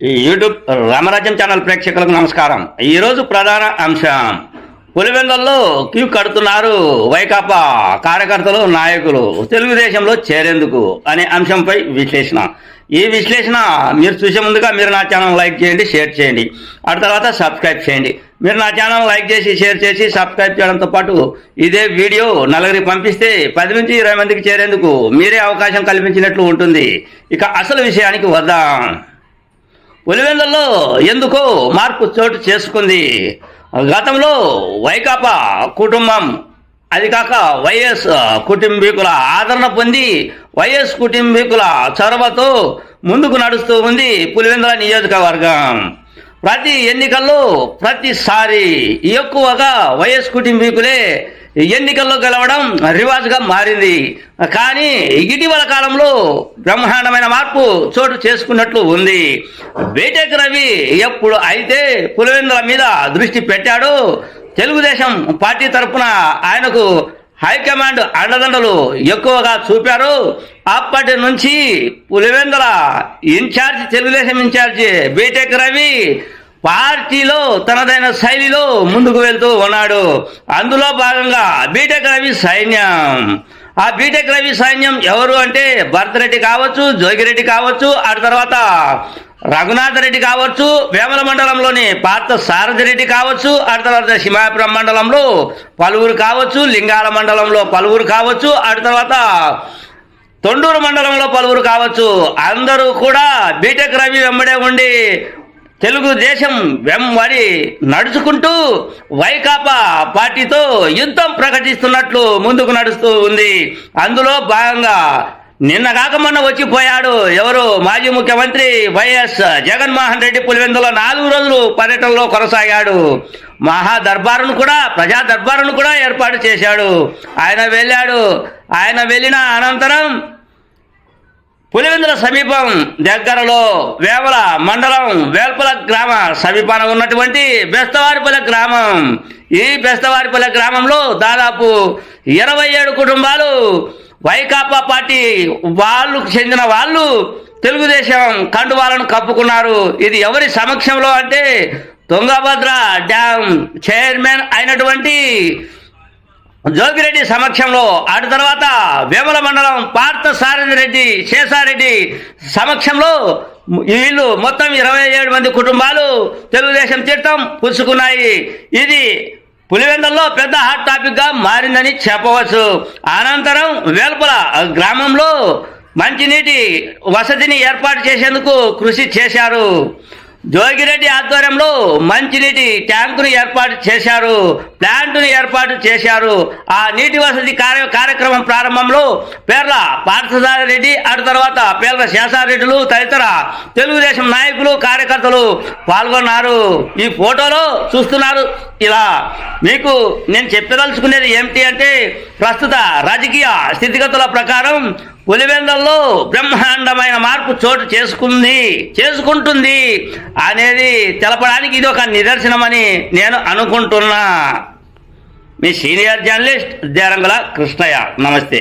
ఈ యూట్యూబ్ రామరాజ్యం ఛానల్ ప్రేక్షకులకు నమస్కారం. ఈరోజు ప్రధాన అంశం. పులివెందల్లో క్యూ కడుతున్నారు వైకాపా కార్యకర్తలు నాయకులు. తెలుగుదేశంలో చేరేందుకు అనే అంశంపై విశ్లేషణ. ఈ విశ్లేషణ మీరు చూసే ముందుగా మీరు నా ఛానల్ లైక్ చేయండి షేర్ చేయండి. ఆ తర్వాత సబ్స్క్రైబ్ చేయండి. మీరు నా ఛానల్ లైక్ చేసి షేర్ చేసి సబ్స్క్రైబ్ చేయడంతో పాటు ఇదే వీడియో నలుగురికి పంపిస్తే పది నుంచి ఇరవై మందికి చేరేందుకు మీరే అవకాశం కల్పించినట్లు ఉంటుంది. ఇక అసలు విషయానికి వద్దాం. పులివెందుల్లో ఎందుకో మార్పు చోటు చేసుకుంది. గతంలో వైకాపా కుటుంబం అది కాక వైఎస్ కుటుంబీకుల ఆదరణ పొంది వైఎస్ కుటుంబీకుల చొరవతో ముందుకు నడుస్తూ ఉంది పులివెందుల నియోజకవర్గం. ప్రతి ఎన్నికల్లో ప్రతిసారి ఎక్కువగా వైఎస్ కుటుంబీకులే ఎన్నికల్లో గెలవడం రివాజ్గా మారింది. కానీ ఇటీవల కాలంలో బ్రహ్మాండమైన మార్పు చోటు చేసుకున్నట్లు ఉంది. బీటెక్ రవి ఎప్పుడు అయితే పులివెందుల మీద దృష్టి పెట్టాడో తెలుగుదేశం పార్టీ తరపున ఆయనకు హైకమాండ్ అండదండలు ఎక్కువగా చూపారు. అప్పటి నుంచి Pulivendula in-charge Telugu Desam in-charge BTech Ravi పార్టీలో తనదైన శైలిలో ముందుకు వెళ్తూ ఉన్నాడు. అందులో భాగంగా బీటెక్ రవి సైన్యం. ఆ బీటెక్ రవి సైన్యం ఎవరు అంటే భరతరెడ్డి కావచ్చు జోగిరెడ్డి కావచ్చు ఆ తర్వాత రఘునాథ రెడ్డి కావచ్చు వేమల మండలంలోని పాత సారథిరెడ్డి కావచ్చు ఆ తర్వాత సింహాపురం మండలంలో పలువురు కావచ్చు లింగాల మండలంలో పలువురు కావచ్చు ఆ తర్వాత తొండూరు మండలంలో పలువురు కావచ్చు. అందరూ కూడా బీటెక్ రవి వెంబడే ఉండి తెలుగుదేశం వెంబడి నడుచుకుంటూ వైకాపా పార్టీతో యుద్ధం ప్రకటిస్తున్నట్లు ముందుకు నడుస్తూ ఉంది. అందులో భాగంగా నిన్న కాక మొన్న వచ్చిపోయాడు ఎవరు? మాజీ ముఖ్యమంత్రి వైఎస్ జగన్మోహన్ రెడ్డి పులివెందులో నాలుగు రోజులు పర్యటనలో కొనసాగాడు. మహా దర్బారును కూడా ప్రజా దర్బారును కూడా ఏర్పాటు చేశాడు. ఆయన వెళ్ళాడు. ఆయన వెళ్ళిన అనంతరం పులివెందుల సమీపం దగ్గరలో వేవల మండలం వేల్పల గ్రామ సమీపాన ఉన్నటువంటి బెస్తవారిపల్లె గ్రామం. ఈ బెస్తవారిపల్లె గ్రామంలో దాదాపు ఇరవై ఏడు కుటుంబాలు వైకాపా పార్టీ వాళ్ళకు చెందిన వాళ్ళు తెలుగుదేశం కండువాలను కప్పుకున్నారు. ఇది ఎవరి సమక్షంలో అంటే తుంగభద్ర డ్యామ్ చైర్మన్ అయినటువంటి జోగిరెడ్డి సమక్షంలో అటు తర్వాత వేముల మండలం పార్థసారథి రెడ్డి శేషారెడ్డి సమక్షంలో వీళ్ళు మొత్తం ఇరవై ఏడు మంది కుటుంబాలు తెలుగుదేశం తీర్థం పుచ్చుకున్నాయి. ఇది పులివెందల్లో పెద్ద హాట్ టాపిక్గా మారిందని చెప్పవచ్చు. అనంతరం వేల్పుల గ్రామంలో మంచినీటి వసతిని ఏర్పాటు చేసేందుకు కృషి చేశారు. జోగిరెడ్డి ఆధ్వర్యంలో మంచినీటి ట్యాంకును ఏర్పాటు చేశారు ప్లాంటును ఏర్పాటు చేశారు. ఆ నీటి వసతి కార్య కార్యక్రమం ప్రారంభంలో పేర్ల పార్థసారి రెడ్డి అటు తర్వాత పేర్ల శేషారెడ్డిలు తదితర తెలుగుదేశం నాయకులు కార్యకర్తలు పాల్గొన్నారు. ఈ ఫోటోలో చూస్తున్నారు. ఇలా మీకు నేను చెప్పదలుచుకునేది ఏమిటి అంటే ప్రస్తుత రాజకీయ స్థితిగతుల ప్రకారం పులివెందుల్లో బ్రహ్మాండమైన మార్పు చోటు చేసుకుంది చేసుకుంటుంది అనేది తెలపడానికి ఇది ఒక నిదర్శనమని నేను అనుకుంటున్నా. మీ సీనియర్ జర్నలిస్ట్ దేరంగుల కృష్ణయ్య నమస్తే.